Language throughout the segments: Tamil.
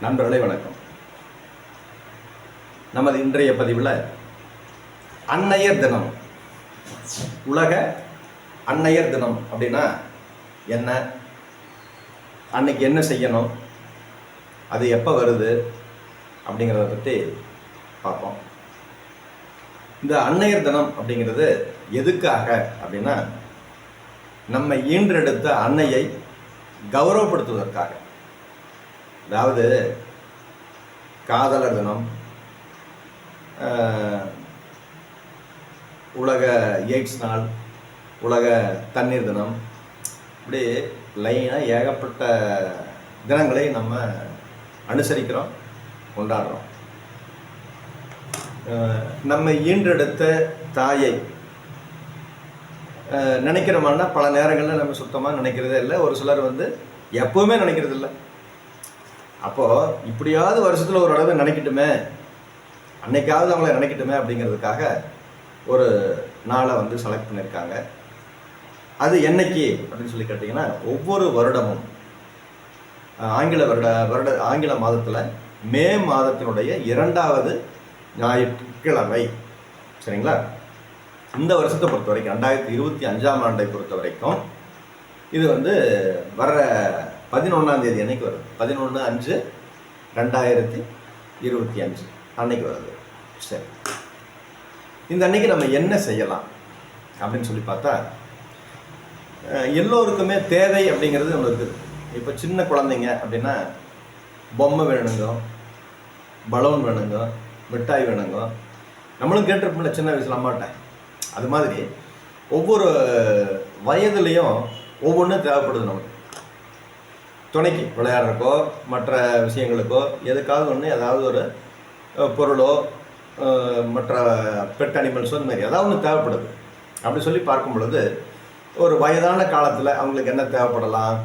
நண்பர்களை வணக்கம். நமது இன்றைய பதிவில் அன்னையர் தினம். உலக அன்னையர் தினம் அப்படின்னா என்ன? அன்னைக்கு என்ன செய்யணும்? அது எப்போ வருது? அப்படிங்கிறத பற்றி பார்ப்போம். இந்த அன்னையர் தினம் அப்படிங்கிறது எதுக்காக அப்படின்னா நம்ம ஈன்றெடுத்த அன்னையை கௌரவப்படுத்துவதற்காக. அதாவது காதலர் தினம் உலக எய்ட்ஸ் நாள் உலக தண்ணீர் தினம் இப்படி லைனாக ஏகப்பட்ட தினங்களை நம்ம அனுசரிக்கிறோம் கொண்டாடுறோம். நம்ம ஈன்றெடுத்த தாயை ஆஹ், நினைக்கிறோமான்னா பல நேரங்களில் நம்ம சுத்தமாக நினைக்கிறதே இல்லை. ஒரு சிலர் வந்து எப்பவுமே நினைக்கிறது இல்லை அப்போது இப்படியாவது வருஷத்தில் ஒரு அளவு நினைக்கட்டுமே? அன்னைக்காவது அவங்கள நினைக்கட்டுமே அப்படிங்கிறதுக்காக ஒரு நாளை வந்து செலக்ட் பண்ணியிருக்காங்க அது என்னைக்கு அப்படின்னு சொல்லி கேட்டிங்கன்னா ஒவ்வொரு வருடமும் ஆங்கில வருட வருட ஆங்கில மாதத்தில் மே மாதத்தினுடைய இரண்டாவது ஞாயிற்றுக்கிழமை. சரிங்களா? இந்த வருஷத்தை பொறுத்த வரைக்கும் ரெண்டாயிரத்தி இருபத்தி அஞ்சாம் ஆண்டை பொறுத்த வரைக்கும் இது வந்து வர்ற பதினொன்றாம் தேதி அன்னைக்கு வருது. பதினொன்று அஞ்சு ரெண்டாயிரத்தி இருபத்தி அஞ்சு அன்னைக்கு வருது. சரி. இந்த அன்னைக்கு நம்ம என்ன செய்யலாம்? அப்படின்னு சொல்லி பார்த்தா எல்லோருக்குமே தேவை அப்படிங்கிறது ஒன்று இருக்குது இப்போ சின்ன குழந்தைங்க அப்படின்னா பொம்மை வேணுங்க பலூன் வேணுங்க மிட்டாய் வேணுங்க. நம்மளும் கேட்டிருப்போம்ல சின்ன வயசில் அம்மாட்டேன் அது மாதிரி ஒவ்வொரு வயதுலேயும் ஒவ்வொன்றும் தேவைப்படுது நமக்கு. துணைக்கு விளையாடுறக்கோ மற்ற விஷயங்களுக்கோ எதுக்காவது ஒன்று ஏதாவது ஒரு பொருளோ மற்ற பெட் அனிமல்ஸோ இந்த மாதிரி ஏதாவது ஒன்று தேவைப்படுது. அப்படி சொல்லி பார்க்கும் பொழுது ஒரு வயதான காலத்தில் அவங்களுக்கு என்ன தேவைப்படலாம்?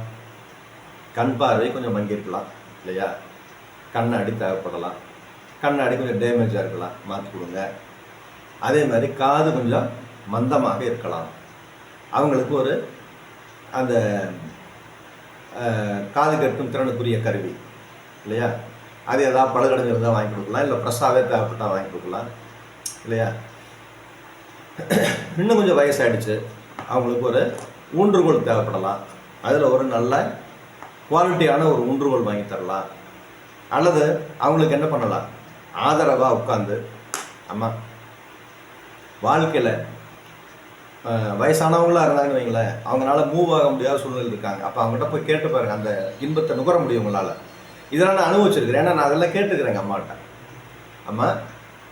கண் பார்வை கொஞ்சம் மங்கியிருக்கலாம் இல்லையா? கண்ணாடி தேவைப்படலாம். கண்ணாடி கொஞ்சம் டேமேஜாக இருக்கலாம் மாற்றி கொடுங்க. அதே மாதிரி காது கொஞ்சம் மந்தமாக இருக்கலாம். அவங்களுக்கு ஒரு அந்த காது கேட்கும் திறனுக்குரிய கருவி இல்லையா? அது ஏதாவது பழுகடைஞ்சிருந்தால் வாங்கி கொடுக்கலாம் இல்லை ஃப்ரெஷ்ஷாகவே தேவைப்பட்டால் வாங்கி கொடுக்கலாம் இல்லையா? இன்னும் கொஞ்சம் வயசாயிடுச்சு. அவங்களுக்கு ஒரு ஊன்றுகோல் தேவைப்படலாம். அதில் ஒரு நல்ல குவாலிட்டியான ஒரு ஊன்றுகோல் வாங்கி தரலாம். அல்லது அவங்களுக்கு என்ன பண்ணலாம்? ஆதரவாக உட்காந்து ஆமாம் வாழ்க்கையில் வயசானவங்களா இருந்தாங்கன்னு வைங்களேன் அவங்களால மூவ் ஆக முடியாத சூழ்நிலை இருக்காங்க. அப்போ அவங்ககிட்ட போய் கேட்டு பாருங்க அந்த இன்பத்தை நுகர முடியும் உங்களால். இதெல்லாம் நான் அனுபவிச்சிருக்கிறேன். ஏன்னா நான் அதெல்லாம் கேட்டுக்கிறேங்க அம்மாட்ட. அம்மா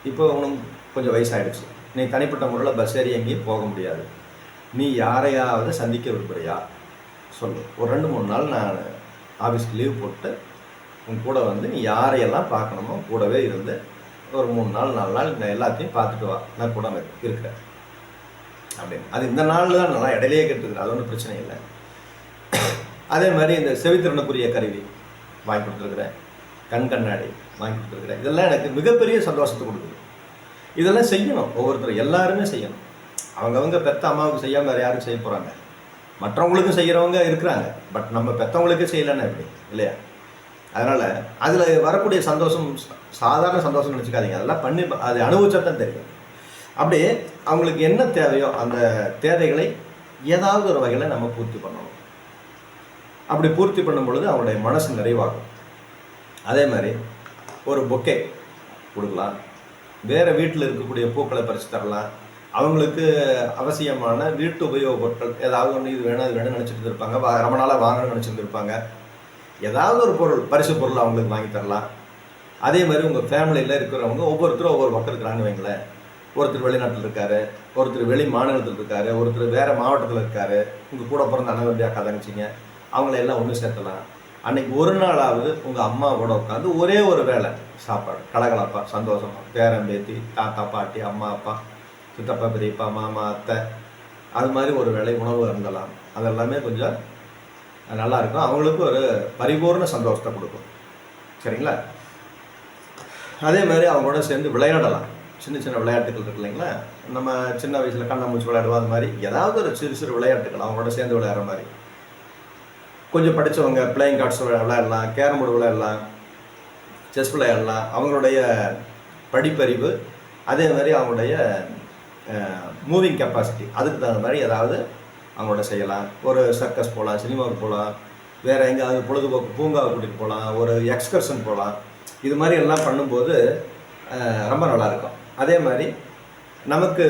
இப்போ உனக்கு கொஞ்சம் வயசாயிடுச்சு. நீ தனிப்பட்ட முறையில் பஸ் ஏறி எங்கேயும் போக முடியாது. நீ யாரையாவது சந்திக்க விரும்புறியா? சொல்லு. ஒரு ரெண்டு மூணு நாள் நான் ஆஃபீஸ்க்கு லீவ் போட்டு உன் கூட வந்து நீ யாரையெல்லாம் பார்க்கணுமோ கூடவே இருந்து ஒரு மூணு நாள் நாலு நாள் நான் எல்லாத்தையும் பார்த்துட்டு வா. நான் கூட இருக்கிறேன். அப்படின்னு அது இந்த நாளில் தான் நல்லா இடையிலேயே கேட்டுக்கிறேன் அது ஒன்றும் பிரச்சனை இல்லை. அதே மாதிரி இந்த செவித்திறனுக்குரிய கருவி வாங்கி கொடுத்துருக்குறேன் கண் கண்ணாடி வாங்கி கொடுத்துருக்குறேன் இதெல்லாம் எனக்கு மிகப்பெரிய சந்தோஷத்தை கொடுக்குது. இதெல்லாம் செய்யணும். ஒவ்வொருத்தரும் எல்லாருமே செய்யணும். அவங்கவுங்க பெத்த அம்மாவுக்கு செய்யாமல் வேறு யாரும் செய்ய போகிறாங்க மற்றவங்களுக்கும் செய்கிறவங்க இருக்கிறாங்க. பட் நம்ம பெற்றவங்களுக்கே செய்யலைன்னா எப்படி? இல்லையா? அதனால் அதில் வரக்கூடிய சந்தோஷம் சாதாரண சந்தோஷம் நினச்சிக்காதீங்க. அதெல்லாம் பண்ணி அது அனுபவிச்சா தான் தெரியும். அப்படியே அவங்களுக்கு என்ன தேவையோ அந்த தேவைகளை ஏதாவது ஒரு வகையில் நம்ம பூர்த்தி பண்ணணும். அப்படி பூர்த்தி பண்ணும் பொழுது அவங்களுடைய மனசு நிறைவாகும். அதே மாதிரி ஒரு பொக்கே கொடுக்கலாம். வேறு வீட்டில் இருக்கக்கூடிய பூக்களை பறித்து தரலாம். அவங்களுக்கு அவசியமான வீட்டு உபயோக பொருட்கள் ஏதாவது ஒன்று இது வேணும் அது வேணும்னு நினச்சிட்டு இருப்பாங்க. ரொம்ப நாளாக வாங்கணும்னு நினச்சிட்டு இருப்பாங்க. ஏதாவது ஒரு பொருள் பரிசு பொருள் அவங்களுக்கு வாங்கி தரலாம். அதே மாதிரி உங்கள் ஃபேமிலியில் இருக்கிறவங்க ஒவ்வொருத்தரும் ஒவ்வொரு பக்கம் இருக்கிறாங்க வைங்களேன். ஒருத்தர் வெளிநாட்டில் இருக்காரு ஒருத்தர் வெளி மாநிலத்தில் இருக்காரு ஒருத்தர் வேறு மாவட்டத்தில் இருக்காரு உங்கள் கூட பிறந்த அண்ணன் தம்பி அக்கா தங்கச்சிங்க அவங்கள எல்லாம் ஒன்று சேர்த்தலாம். அன்னைக்கு ஒரு நாளாவது உங்கள் அம்மாவோட உட்காந்து ஒரே ஒரு வேலை சாப்பாடு கலகலப்பா சந்தோஷமாக பேரன் பேத்தி தாத்தா பாட்டி அம்மா அப்பா சித்தப்பா பெரியப்பா மாமா அத்தை அது மாதிரி ஒரு வேலை உணவு இருந்தலாம் அதெல்லாமே கொஞ்சம் நல்லா இருக்கும். அவங்களுக்கு ஒரு பரிபூர்ண சந்தோஷத்தை கொடுக்கும். சரிங்களா? அதே மாதிரி அவங்களோட சேர்ந்து விளையாடலாம். சின்ன சின்ன விளையாட்டுகள் இருக்கு இல்லைங்களா? நம்ம சின்ன வயசில் கண்ணாமூச்சி விளையாடுவோம் அது மாதிரி ஏதாவது ஒரு சிறு சிறு விளையாட்டுகள் அவங்களோட சேர்ந்து விளையாடுற மாதிரி. கொஞ்சம் படித்தவங்க பிளேயிங் கார்ட்ஸ் விளையாடலாம் கேரம் போர்டு விளையாடலாம் செஸ் விளையாடலாம் அவங்களுடைய படிப்பறிவு அதே மாதிரி அவங்களுடைய மூவிங் கெப்பாசிட்டி அதுக்கு தகுந்த மாதிரி ஏதாவது அவங்களோட செய்யலாம். ஒரு சர்க்கஸ் போகலாம் சினிமாவுக்கு போகலாம் வேறு எங்கேயாவது பொழுதுபோக்கு பூங்காவை கூட்டிகிட்டு போகலாம் ஒரு எக்ஸ்கர்ஷன் போகலாம் இது மாதிரி எல்லாம் பண்ணும்போது ரொம்ப நல்லாயிருக்கும் அதே மாதிரி நமக்கு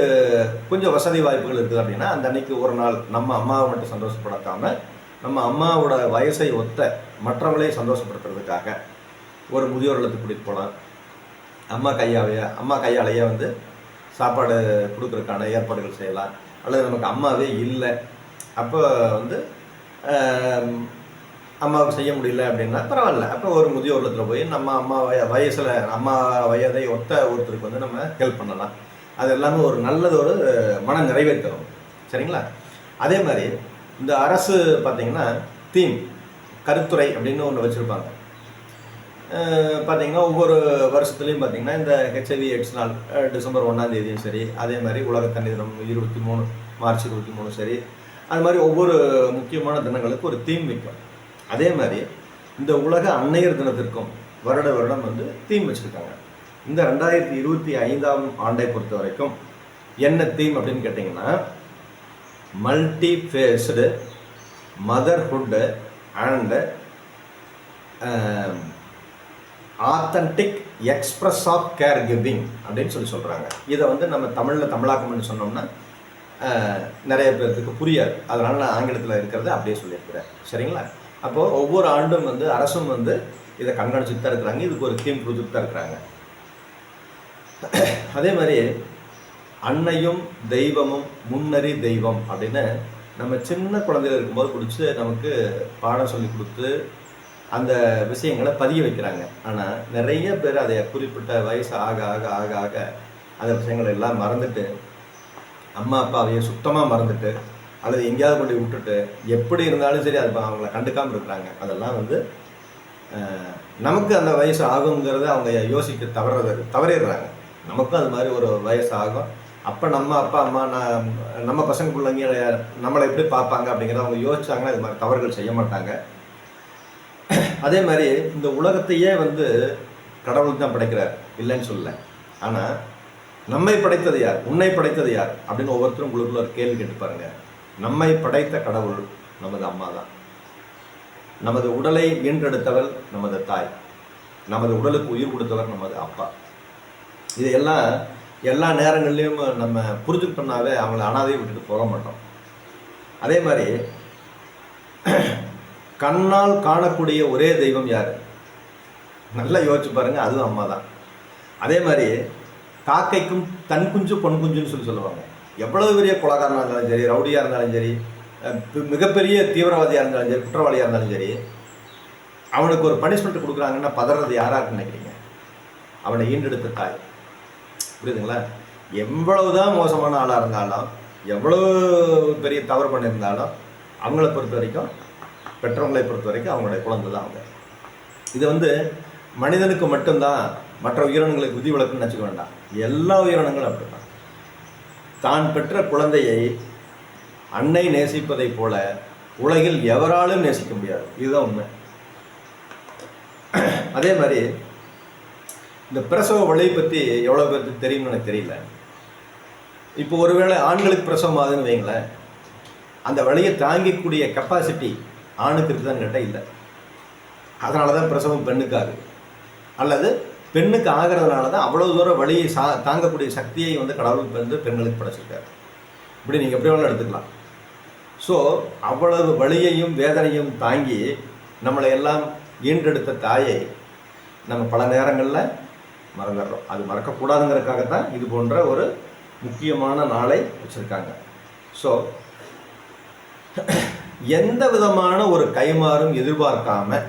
கொஞ்சம் வசதி வாய்ப்புகள் இருக்குது அப்படின்னா அந்த அன்னைக்கு ஒரு நாள் நம்ம அம்மாவை மட்டும் சந்தோஷப்படுத்தாமல் நம்ம அம்மாவோட வயசை ஒத்த மற்றவங்களையும் சந்தோஷப்படுத்துறதுக்காக ஒரு முதியோர் இல்லத்துக்கு கூட்டிகிட்டு போகலாம் அம்மா கையாவைய அம்மா கையாலேயே வந்து சாப்பாடு கொடுக்குறதுக்கான ஏற்பாடுகள் செய்யலாம். அல்லது நமக்கு அம்மாவே இல்லை. அப்போ வந்து அம்மாவுக்கு செய்ய முடியல அப்படின்னா பரவாயில்ல. அப்போ ஒரு முதியோர் போய் நம்ம அம்மா வய வயசில் அம்மா வயதை ஒத்த ஒருத்தருக்கு வந்து நம்ம ஹெல்ப் பண்ணலாம். அது எல்லாமே ஒரு நல்லது ஒரு மன நிறைவை தரும். சரிங்களா? அதே மாதிரி இந்த அரசு பார்த்தீங்கன்னா தீம் கருத்துறை அப்படின்னு ஒன்று வச்சுருப்பாங்க. பார்த்தீங்கன்னா ஒவ்வொரு வருஷத்துலையும் பார்த்தீங்கன்னா இந்த ஹெச்ஐவி எட்ஸ் நாள் டிசம்பர் ஒன்றாந்தேதியும் சரி அதே மாதிரி உலக தண்ணி தினம் இருபத்தி மூணு மார்ச் இருபத்தி மூணு சரி அது மாதிரி ஒவ்வொரு முக்கியமான தினங்களுக்கு ஒரு தீம் வைக்கும். அதே மாதிரி இந்த உலக அன்னையர் தினத்திற்கும் வருட வருடம் வந்து தீம் வச்சுருக்காங்க. இந்த ரெண்டாயிரத்தி இருபத்தி ஐந்தாம் ஆண்டை பொறுத்த வரைக்கும் என்ன தீம் அப்படின்னு கேட்டிங்கன்னா multi faced motherhood and authentic express of care giving அப்படின்னு சொல்லி சொல்கிறாங்க இதை வந்து நம்ம தமிழில் தமிழாக்கம்னு சொன்னோம்னா நிறைய பேர்த்துக்கு புரியாது. அதனால் நான் ஆங்கிலத்தில் இருக்கிறத அப்படியே சொல்லியிருக்கிறேன். சரிங்களா? அப்போது ஒவ்வொரு ஆண்டும் வந்து அரசும் வந்து இதை கண்காணிச்சுட்டு தான் இருக்கிறாங்க. இதுக்கு ஒரு தீம் கொடுத்துட்டு தான் இருக்கிறாங்க. அதே மாதிரி அன்னையும் தெய்வமும் முன்னறி தெய்வம் அப்படின்னு நம்ம சின்ன குழந்தையில இருக்கும்போது பிடிச்சி நமக்கு பாடம் சொல்லி கொடுத்து அந்த விஷயங்களை பதிய வைக்கிறாங்க. ஆனால் நிறைய பேர் அதை குறிப்பிட்ட வயசு ஆக ஆக ஆக ஆக அந்த விஷயங்களை எல்லாம் மறந்துட்டு அம்மா அப்பாவையே சுத்தமாக மறந்துட்டு அல்லது எங்கேயாவது கொண்டு விட்டுட்டு எப்படி இருந்தாலும் சரி அது அவங்கள கண்டுக்காமல் இருக்கிறாங்க. அதெல்லாம் வந்து நமக்கு அந்த வயசு ஆகுங்கிறத அவங்க யோசிக்க தவறது தவறிடுறாங்க. நமக்கும் அது மாதிரி ஒரு வயசு ஆகும். அப்போ நம்ம அப்பா அம்மா நான் நம்ம பசங்க பிள்ளைங்க நம்மளை எப்படி பார்ப்பாங்க அப்படிங்கிறத அவங்க யோசிச்சாங்கன்னா இது மாதிரி தவறுகள் செய்ய மாட்டாங்க. அதே மாதிரி இந்த உலகத்தையே வந்து கடவுள் தான் படைக்கிறார். இல்லைன்னு சொல்லல. ஆனால் நம்மை படைத்தது யார்? உன்னை படைத்தது யார்? அப்படின்னு ஒவ்வொருத்தரும் உங்களுக்குள்ள ஒரு கேள்வி கேட்டு பாருங்கள் நம்மை படைத்த கடவுள் நமது அம்மா தான் நமது உடலை ஈன்றெடுத்தவள் நமது தாய். நமது உடலுக்கு உயிர் கொடுத்தவர் நமது அப்பா. இதையெல்லாம் எல்லா நேரங்கள்லையும் நம்ம புரிஞ்சுக்கிட்டோம்னாவே அவங்கள அனாதையை விட்டுட்டு போக மாட்டோம். அதே மாதிரி கண்ணால் காணக்கூடிய ஒரே தெய்வம் யார்? நல்லா யோசிச்சு பாருங்கள் அதுவும் அம்மா தான் அதே மாதிரி காக்கைக்கும் தன் குஞ்சு பொன் குஞ்சுன்னு சொல்லி சொல்லுவாங்க. எவ்வளவு பெரிய கொலகாரனாக இருந்தாலும் சரி ரவுடியாக இருந்தாலும் சரி மிகப்பெரிய தீவிரவாதியாக இருந்தாலும் சரி குற்றவாளியாக இருந்தாலும் சரி அவனுக்கு ஒரு பனிஷ்மெண்ட் கொடுக்குறாங்கன்னா பதறது யாராருக்கு நினைக்கிறீங்க? அவனை ஈண்டெடுத்த தாய். புரியுதுங்களா? எவ்வளவுதான் மோசமான ஆளாக இருந்தாலும் எவ்வளவு பெரிய தவறு பண்ணியிருந்தாலும் அவங்கள பொறுத்த வரைக்கும் பெற்றவங்களை பொறுத்த வரைக்கும் அவங்களுடைய குழந்தை தான் அவங்க. இது வந்து மனிதனுக்கு மட்டும்தான் மற்ற உயிரினங்களுக்கு விதிவிலக்குன்னு நினச்சிக்க வேண்டாம். எல்லா உயிரினங்களும் அப்படி தான் தான் பெற்ற குழந்தையை அன்னை நேசிப்பதைப் போல உலகில் எவராலும் நேசிக்க முடியாது. இதுதான் உண்மை. அதே மாதிரி இந்த பிரசவ வழியை பற்றி எவ்வளோ பேருக்கு தெரியும்னு எனக்கு தெரியல. இப்போ ஒருவேளை ஆண்களுக்கு பிரசவம் ஆகுதுன்னு வைங்களேன் அந்த வலியை தாங்கிக்கூடிய கெப்பாசிட்டி ஆணுக்கு இருக்குதான்னு கேட்டால் இல்லை. அதனால தான் பிரசவம் பெண்ணுக்கு ஆகுது. அல்லது பெண்ணுக்கு ஆகிறதுனால தான் அவ்வளோ தூரம் வழியை சா தாங்கக்கூடிய சக்தியை வந்து கடவுள் வந்து பெண்களுக்கு படைச்சிருக்காரு. இப்படி நீங்கள் எப்படி வேணாலும் எடுத்துக்கலாம். ஸோ அவ்வளவு வழியையும் வேதனையும் தாங்கி நம்மளை எல்லாம் ஈன்றெடுத்த தாயை நம்ம பல நேரங்களில் மறந்துடுறோம். அது மறக்கக்கூடாதுங்கிறதுக்காக தான் இது போன்ற ஒரு முக்கியமான நாளை வச்சுருக்காங்க. ஸோ எந்த விதமான ஒரு கைமாறும் எதிர்பார்க்காமல்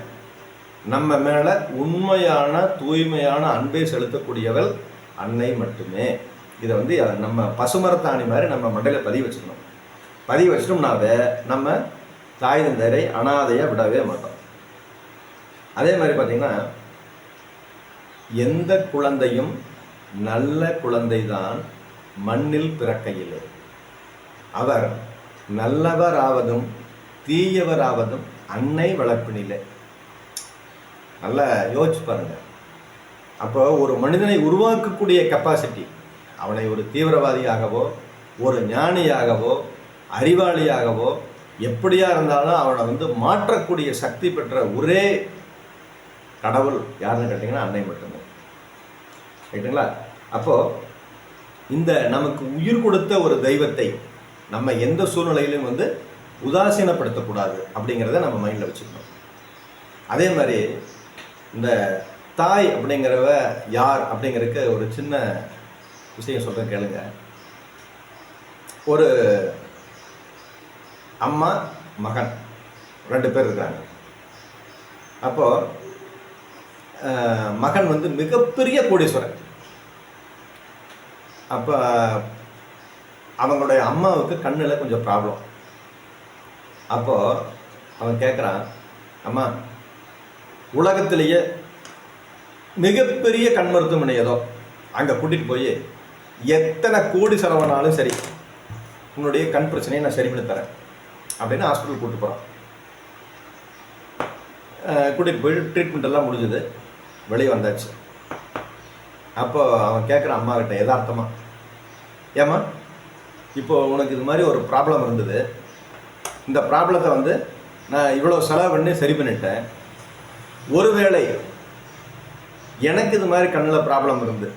நம்ம மேலே உண்மையான தூய்மையான அன்பை செலுத்தக்கூடியவள் அன்னை மட்டுமே. இதை வந்து நம்ம பசுமரத்தாணி மாதிரி நம்ம மண்டையில் பதிவு வச்சுக்கணும் பதிவு வச்சிட்டோம்னாவே நம்ம தாய் தந்தையரை அனாதையாக விடவே மாட்டோம். அதே மாதிரி பார்த்திங்கன்னா எந்த குழந்தையும் நல்ல குழந்தை தான் மண்ணில் பிறக்கையிலே. அவர் நல்லவராவதும் தீயவராவதும் அன்னை வளர்ப்பினிலே. நல்லா யோசிச்சு பாருங்க. அப்போ ஒரு மனிதனை உருவாக்கக்கூடிய கெப்பாசிட்டி அவனை ஒரு தீவிரவாதியாகவோ ஒரு ஞானியாகவோ அறிவாளியாகவோ எப்படியா இருந்தாலும் அவனை வந்து மாற்றக்கூடிய சக்தி பெற்ற ஒரே கடவுள் யாருன்னு கேட்டிங்கன்னா அன்னை மட்டும்தான் ரைட்டுங்களா அப்போது இந்த நமக்கு உயிர் கொடுத்த ஒரு தெய்வத்தை நம்ம எந்த சூழ்நிலையிலும் வந்து உதாசீனப்படுத்தக்கூடாது அப்படிங்கிறத நம்ம மைண்டில் வச்சுக்கணும். அதே மாதிரி இந்த தாய் அப்படிங்கிறவ யார் அப்படிங்கிறதுக்கு ஒரு சின்ன விஷயம் சொல்கிறேன் கேளுங்க. ஒரு அம்மா மகன் ரெண்டு பேர் இருக்காங்க அப்போ மகன் வந்து மிகப்பெரிய கோடீஸ்வரன். அப்போ அவங்களுடைய அம்மாவுக்கு கண்ணில் கொஞ்சம் ப்ராப்ளம் அப்போது அவன் கேட்குறான் அம்மா உலகத்திலேயே மிகப்பெரிய கண் மருத்துவமனை ஏதோ. அங்கே கூட்டிகிட்டு போய் எத்தனை கோடி செலவானாலும் சரி உன்னுடைய கண் பிரச்சனையை நான் சரி பண்ணி தரேன் அப்படின்னு ஹாஸ்பிட்டல் கூப்பிட்டு போகிறான் கூட்டிகிட்டு போய் ட்ரீட்மெண்ட் எல்லாம் முடிஞ்சது. வெளியே வந்தாச்சு. அப்போ அவன் கேட்குற அம்மா கிட்ட ஏம்மா இப்போ உனக்கு இது மாதிரி ஒரு ப்ராப்ளம் இருந்தது. இந்த ப்ராப்ளத்தை வந்து நான் இவ்வளோ செலவு பண்ணி சரி பண்ணிட்டேன். ஒருவேளை எனக்கு இது மாதிரி கண்ணில் ப்ராப்ளம் இருந்து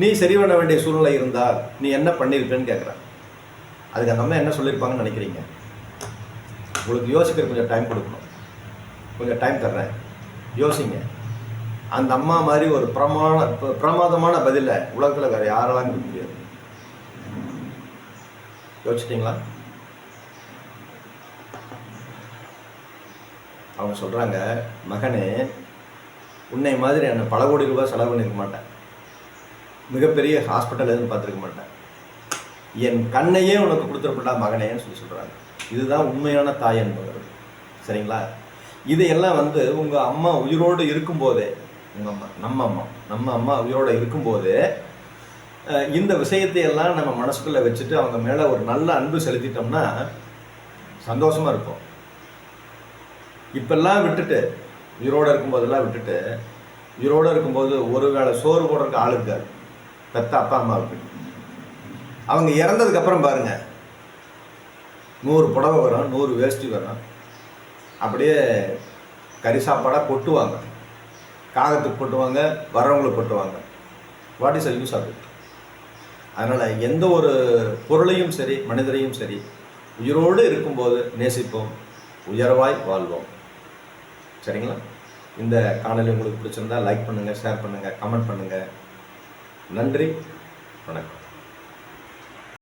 நீ சரி பண்ண வேண்டிய சூழ்நிலை இருந்தால் நீ என்ன பண்ணியிருப்பேன்னு கேட்குறேன். அதுக்கு அந்த அம்மா என்ன சொல்லியிருப்பாங்கன்னு நினைக்கிறீங்க? உங்களுக்கு யோசிக்கிற கொஞ்சம் டைம் கொடுக்கணும். கொஞ்சம் டைம் தர்றேன். யோசிங்க. அந்த அம்மா மாதிரி ஒரு பிரமாண பிரமாதமான பதிலை உலகத்தில் வேறு யாரெல்லாம் கொடுக்க முடியாது. யோசிச்சிட்டிங்களா? அவங்க சொல்கிறாங்க மகனே உன்னை மாதிரி என்ன பல கோடி ரூபாய் செலவு பண்ணிருக்க மாட்டேன். மிகப்பெரிய ஹாஸ்பிட்டல் எதுவும் பார்த்துருக்க மாட்டேன். என் கண்ணையே உனக்கு கொடுத்துருப்படா மகனேன்னு சொல்லி சொல்கிறாங்க இதுதான் உண்மையான தாய் என்பவர். சரிங்களா? இதையெல்லாம் வந்து உங்கள் அம்மா உயிரோடு இருக்கும்போதே உங்கள் அம்மா நம்ம அம்மா நம்ம அம்மா உயிரோடு இருக்கும்போது இந்த விஷயத்தையெல்லாம் நம்ம மனசுக்குள்ளே வச்சுட்டு அவங்க மேலே ஒரு நல்ல அன்பு செலுத்திட்டோம்னா சந்தோஷமாக இருப்போம். இப்பெல்லாம் விட்டுட்டு உயிரோடு இருக்கும்போதெல்லாம் விட்டுட்டு உயிரோடு இருக்கும்போது ஒரு வேளை சோறு போடுறதுக்கு ஆள் இருக்காது. பெத்த அப்பா அம்மாவுக்கு அவங்க இறந்ததுக்கப்புறம் பாருங்கள் நூறு புடவை வரும் நூறு வேஷ்டி வரும். அப்படியே கறி சாப்பாடாக கொட்டுவாங்க. காகத்துக்கு கொட்டுவாங்க வர்றவங்களுக்கு கொட்டுவாங்க. What is a use of it அதனால் எந்த ஒரு பொருளையும் சரி மனிதரையும் சரி உயிரோடு இருக்கும்போது நேசிப்போம் உயர்வாய் வாழ்வோம். சரிங்களா? இந்த காணொலி உங்களுக்கு பிடிச்சிருந்தா லைக் பண்ணுங்கள் ஷேர் பண்ணுங்கள் கமெண்ட் பண்ணுங்கள் நன்றி வணக்கம்.